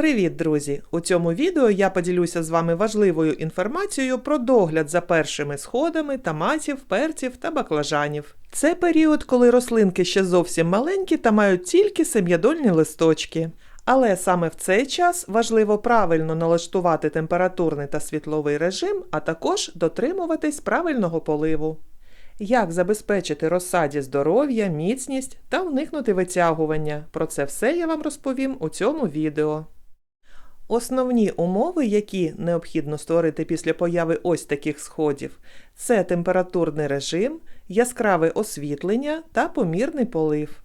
Привіт, друзі! У цьому відео я поділюся з вами важливою інформацією про догляд за першими сходами томатів, перців та баклажанів. Це період, коли рослинки ще зовсім маленькі та мають тільки сем'ядольні листочки. Але саме в цей час важливо правильно налаштувати температурний та світловий режим, а також дотримуватись правильного поливу. Як забезпечити розсаді здоров'я, міцність та уникнути витягування. Про це все я вам розповім у цьому відео. Основні умови, які необхідно створити після появи ось таких сходів, це температурний режим, яскраве освітлення та помірний полив.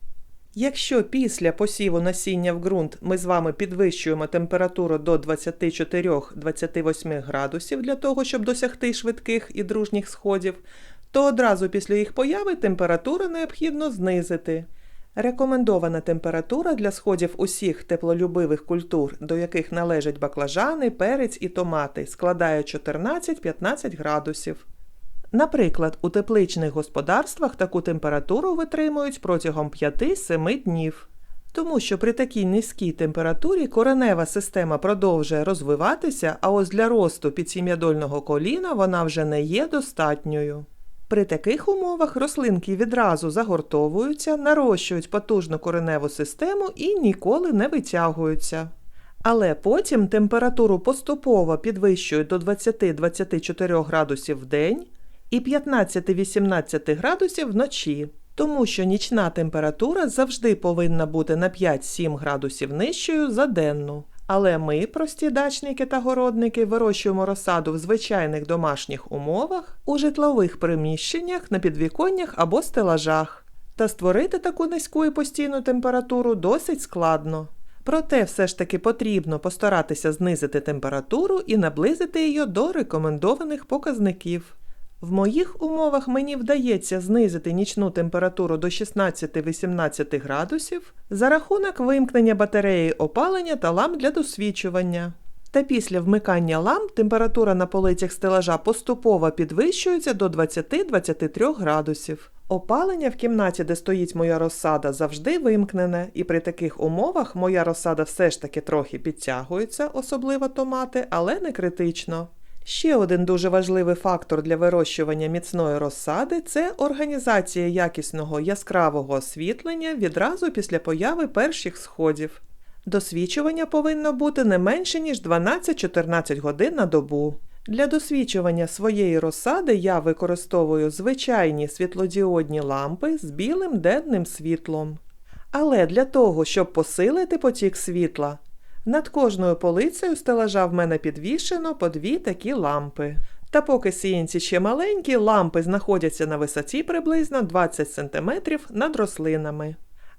Якщо після посіву насіння в ґрунт ми з вами підвищуємо температуру до 24-28 градусів для того, щоб досягти швидких і дружніх сходів, то одразу після їх появи температуру необхідно знизити. Рекомендована температура для сходів усіх теплолюбивих культур, до яких належать баклажани, перець і томати, складає 14-15 градусів. Наприклад, у тепличних господарствах таку температуру витримують протягом 5-7 днів. Тому що при такій низькій температурі коренева система продовжує розвиватися, а ось для росту підсім'ядольного коліна вона вже не є достатньою. При таких умовах рослинки відразу загортовуються, нарощують потужну кореневу систему і ніколи не витягуються. Але потім температуру поступово підвищують до 20-24 градусів в день і 15-18 градусів вночі, тому що нічна температура завжди повинна бути на 5-7 градусів нижчою за денну. Але ми, прості дачники та городники, вирощуємо розсаду в звичайних домашніх умовах, у житлових приміщеннях, на підвіконнях або стелажах. Та створити таку низьку і постійну температуру досить складно. Проте все ж таки потрібно постаратися знизити температуру і наблизити її до рекомендованих показників. В моїх умовах мені вдається знизити нічну температуру до 16-18 градусів за рахунок вимкнення батареї опалення та ламп для досвічування. Та після вмикання ламп температура на полицях стелажа поступово підвищується до 20-23 градусів. Опалення в кімнаті, де стоїть моя розсада, завжди вимкнене, і при таких умовах моя розсада все ж таки трохи підтягується, особливо томати, але не критично. Ще один дуже важливий фактор для вирощування міцної розсади це організація якісного яскравого освітлення відразу після появи перших сходів. Досвічування повинно бути не менше, ніж 12-14 годин на добу. Для досвічування своєї розсади я використовую звичайні світлодіодні лампи з білим денним світлом. Але для того, щоб посилити потік світла, над кожною полицею стелажа в мене підвішено по дві такі лампи. Та поки сіянці ще маленькі, лампи знаходяться на висоті приблизно 20 см над рослинами.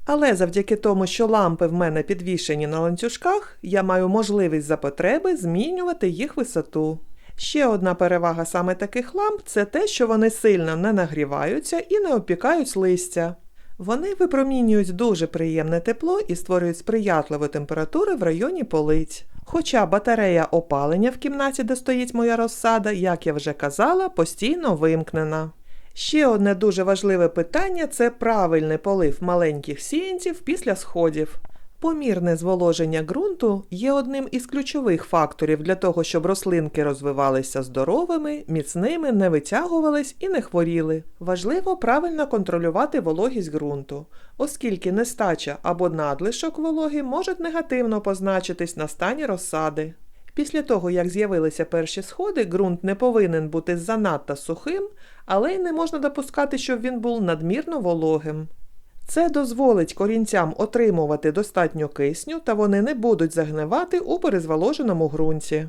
Але завдяки тому, що лампи в мене підвішені на ланцюжках, я маю можливість за потреби змінювати їх висоту. Ще одна перевага саме таких ламп це те, що вони сильно не нагріваються і не опікають листя. Вони випромінюють дуже приємне тепло і створюють сприятливу температуру в районі полиць. Хоча батарея опалення в кімнаті, де стоїть моя розсада, як я вже казала, постійно вимкнена. Ще одне дуже важливе питання це правильний полив маленьких сіянців після сходів. Помірне зволоження ґрунту є одним із ключових факторів для того, щоб рослинки розвивалися здоровими, міцними, не витягувались і не хворіли. Важливо правильно контролювати вологість ґрунту, оскільки нестача або надлишок вологи можуть негативно позначитись на стані розсади. Після того, як з'явилися перші сходи, ґрунт не повинен бути занадто сухим, але й не можна допускати, щоб він був надмірно вологим. Це дозволить корінцям отримувати достатньо кисню та вони не будуть загнивати у перезволоженому ґрунті.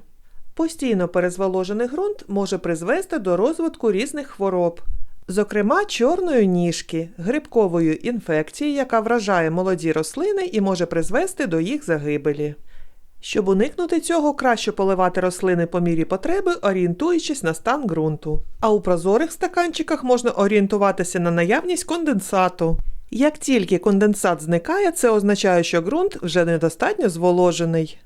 Постійно перезволожений ґрунт може призвести до розвитку різних хвороб, зокрема чорної ніжки, грибкової інфекції, яка вражає молоді рослини і може призвести до їх загибелі. Щоб уникнути цього, краще поливати рослини по мірі потреби, орієнтуючись на стан ґрунту. А у прозорих стаканчиках можна орієнтуватися на наявність конденсату. Як тільки конденсат зникає, це означає, що ґрунт вже недостатньо зволожений.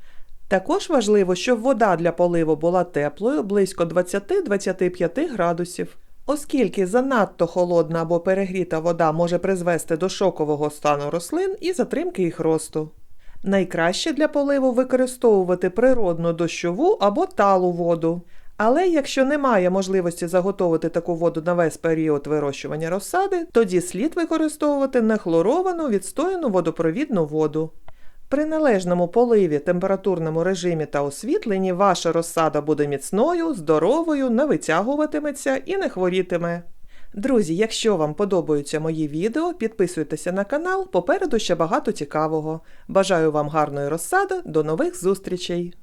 Також важливо, щоб вода для поливу була теплою близько 20-25 градусів. Оскільки занадто холодна або перегріта вода може призвести до шокового стану рослин і затримки їх росту. Найкраще для поливу використовувати природну дощову або талу воду. Але якщо немає можливості заготовити таку воду на весь період вирощування розсади, тоді слід використовувати нехлоровану відстояну водопровідну воду. При належному поливі, температурному режимі та освітленні ваша розсада буде міцною, здоровою, не витягуватиметься і не хворітиме. Друзі, якщо вам подобаються мої відео, підписуйтеся на канал, попереду ще багато цікавого. Бажаю вам гарної розсади, до нових зустрічей!